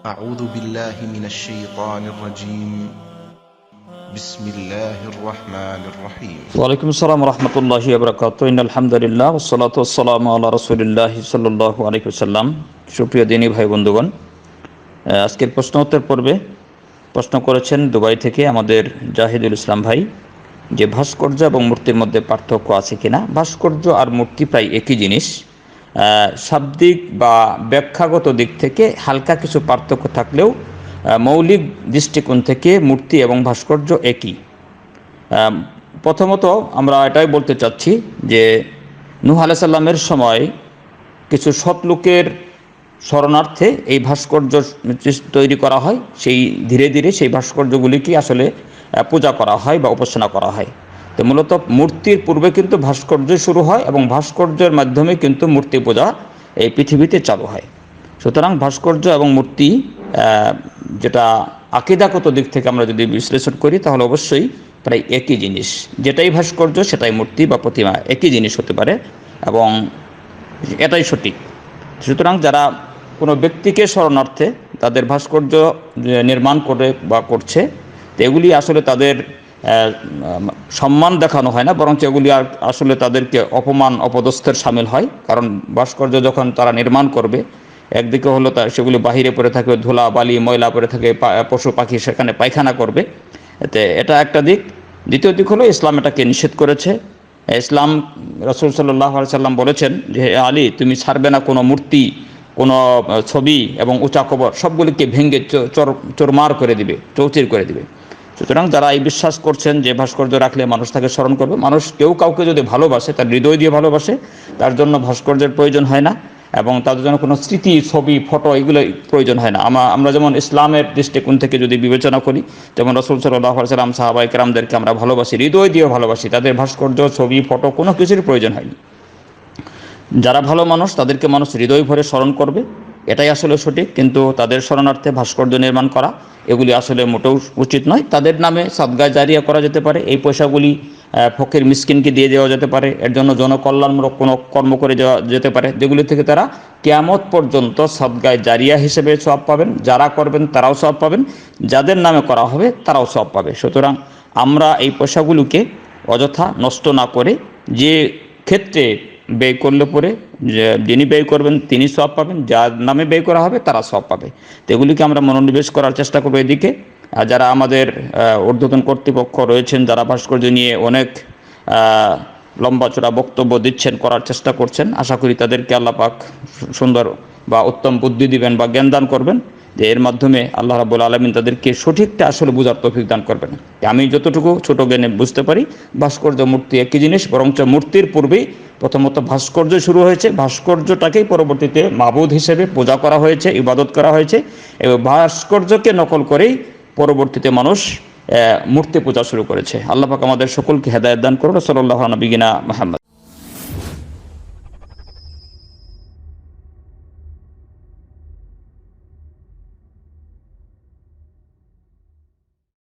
أعوذ بالله من الشيطان الرجيم بسم الله الرحمن الرحيم ওয়ালাইকুম আসসালাম রহমতুল্লাহি আবরাকাত ইন আলহামদুলিল্লাহ ওসলাত ওসালাম আল্লাহ রসুলিল্লাহ সাল্লাহ আলাইকুসাল্লাম সুপ্রিয় দিনী ভাই বন্ধুগণ আহ, আজকের প্রশ্ন উত্তর পর্বে প্রশ্ন করেছেন দুবাই থেকে আমাদের জাহিদুল ইসলাম ভাই যে ভাস্কর্য এবং মূর্তির মধ্যে পার্থক্য আছে কিনা ভাস্কর্য আর মূর্তি প্রায় একই জিনিস আহ, শাব্দিক বা ব্যাখ্যাগত দিক থেকে হালকা কিছু পার্থক্য থাকলেও মৌলিক দৃষ্টিকোণ থেকে মূর্তি এবং ভাস্কর্য একই। প্রথমত আমরা এটাই বলতে চাচ্ছি যে নূহ আলাইসাল্লামের সময় কিছু সৎ লোকের শরণার্থে এই ভাস্কর্য তৈরি করা হয়। সেই ধীরে ধীরে সেই ভাস্কর্যগুলিকে আসলে পূজা করা হয় বা উপাসনা করা হয়। তো মূলত মূর্তির পূর্বে কিন্তু ভাস্কর্য শুরু হয় এবং ভাস্কর্যের মাধ্যমে কিন্তু মূর্তি পূজা এই পৃথিবীতে চালু হয়। সুতরাং ভাস্কর্য এবং মূর্তি যেটা আকিদাগত দিক থেকে আমরা যদি বিশ্লেষণ করি, তাহলে অবশ্যই প্রায় একই জিনিস। যেটাই ভাস্কর্য, সেটাই মূর্তি বা প্রতিমা, একই জিনিস হতে পারে এবং এটাই সঠিক। সুতরাং যারা কোনো ব্যক্তিকে স্মরণার্থে তাদের ভাস্কর্য নির্মাণ করে বা করছে, তো এগুলি আসলে তাদের সম্মান দেখানো হয় না, বরঞ্চ এগুলি আর আসলে তাদেরকে অপমান, অপদস্থের সামিল হয়। কারণ ভাস্কর্য যখন তারা নির্মাণ করবে, একদিকে হলো তা সেগুলি বাহিরে পড়ে থাকে, ধুলা, বালি, ময়লা পড়ে থাকে পশু, পাখি সেখানে পায়খানা করবে। এতে এটা একটা দিক। দ্বিতীয় দিক হলো ইসলাম এটাকে নিষেধ করেছে। ইসলাম, রসুল সাল্লাহ সাল্লাম বলেছেন যে আলী, তুমি ছাড়বে না কোনো মূর্তি, কোনো, ছবি এবং উঁচা কবর, সবগুলিকে ভেঙে চোরমার করে দিবে, চৌচির করে দিবে। সুতরাং যারা এই বিশ্বাস করছেন যে ভাস্কর্য রাখলে মানুষ তাকে স্মরণ করবে, মানুষ কেউ কাউকে যদি ভালোবাসে, তার হৃদয় দিয়ে ভালোবাসে, তার জন্য ভাস্কর্যের প্রয়োজন হয় না এবং তাদের জন্য কোনো স্মৃতি, ছবি, ফটো এগুলো প্রয়োজন হয় না। আমা আমরা যেমন ইসলামের দৃষ্টিকোণ থেকে যদি বিবেচনা করি, যেমন রসুল সাল্লাহ সাল্লাম সাহাবাই কেরামদেরকে আমরা ভালোবাসি, হৃদয় দিয়ে ভালোবাসি, তাদের ভাস্কর্য, ছবি, ফটো কোনো কিছুর প্রয়োজন হয়নি। যারা ভালো মানুষ, তাদেরকে মানুষ হৃদয় ভরে স্মরণ করবে। এটাই আসলে সঠিক, কিন্তু তাদের স্মরণার্থে ভাস্কর্য নির্মাণ করা, এগুলি আসলে মোটেও উচিত নয়। তাদের নামে সাদগায় জারিয়া করা যেতে পারে, এই পয়সাগুলি ফকির মিসকিনকে দিয়ে দেওয়া যেতে পারে, এর জন্য জনকল্যাণমূলক কোনো কর্ম করে যাওয়া যেতে পারে, যেগুলি থেকে তারা কেয়ামত পর্যন্ত সদগায় জারিয়া হিসেবে সব পাবেন, যারা করবেন তারাও সব পাবেন, যাদের নামে করা হবে তারাও সব পাবে। সুতরাং আমরা এই পয়সাগুলোকে অযথা নষ্ট না করে যে ক্ষেত্রে ব্যয় করলে পরে যে যিনি ব্যয় করবেন তিনি সব পাবেন, যার নামে ব্যয় করা হবে তারা সব পাবে। তো এগুলিকে আমরা মনোনিবেশ করার চেষ্টা করব এদিকে। আর যারা আমাদের ঊর্ধ্বতন কর্তৃপক্ষ রয়েছেন, যারা ভাস্কর্য নিয়ে অনেক লম্বা চড়া বক্তব্য দিচ্ছেন, করার চেষ্টা করছেন, আশা করি তাদেরকে আল্লাহ পাক সুন্দর বা উত্তম বুদ্ধি দিবেন বা জ্ঞান দান করবেন যে এর মাধ্যমে আল্লাহ রাবুল আলমিন তাদেরকে সঠিকটা আসলে বোঝার তৌফিক দান করবেন। আমি যতটুকু ছোট জ্ঞানে বুঝতে পারি, ভাস্কর্য মূর্তি একই জিনিস, বরঞ্চ মূর্তির পূর্বেই প্রথমত ভাস্কর্য শুরু হয়েছে। ভাস্কর্যটাকেই পরবর্তীতে মাবুদ হিসেবে পূজা করা হয়েছে, ইবাদত করা হয়েছে এবং ভাস্কর্যকে নকল করেই পরবর্তীতে মানুষ মূর্তি পূজা শুরু করেছে। আল্লাহ পাক আমাদের সকলকে হেদায়ত দান করুন। সাল্লাহ নবীনা মাহমদ